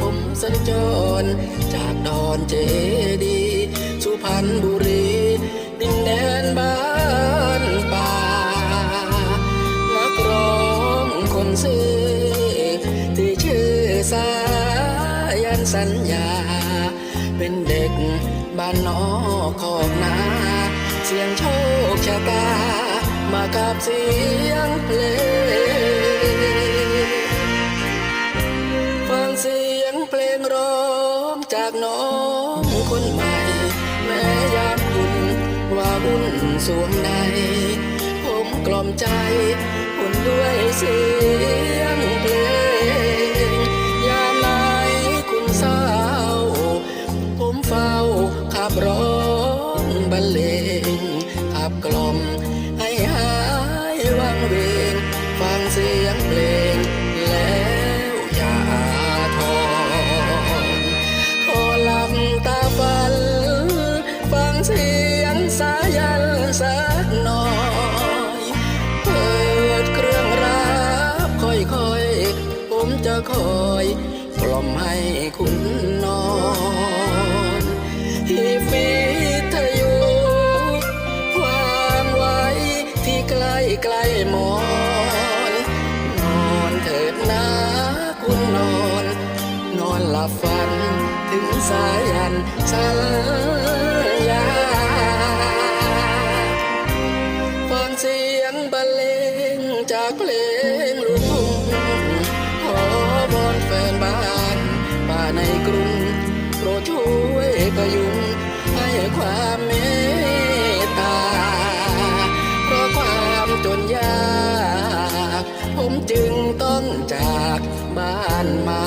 ผมสัญจร จากดอนเจดีย์สุพรรณบุรี ดินแดนบ้านป่า นักร้องคนซื่อ ที่ชื่อสายันสัญญา เป็นเด็กบ้านนอกขอกนาเสียงโชคชะตา มากับเสียงเพลง เพลงร้องจากน้องคนใหม่ แม้ยามคุณว่าวุ่นสวงใน ผมกล่อมใจคุณด้วยเสียงเพลง ยามไหนคุณเศร้า ผมเฝ้าขับร้องบรรเลงขับกล่อมให้หายวังเวงฟังเสียงเพลง สักหน่อยเปิดเครื่องรับค่อยๆ ผมจะคอยกล่อมให้คุณนอนที่ฟีทยุวางไว้ที่ใกล้ใกล้หมอนนอนเถิดนะคุณนอน นอนหลับฝันถึงสายันสัญ จากเพลงลูกทุ่งขอบอนแฟนบ้านป่าในกรุงโปรดช่วยพยุงให้ความเมตตา เพราะความจนยาก ผมจึงต้องจากบ้านมา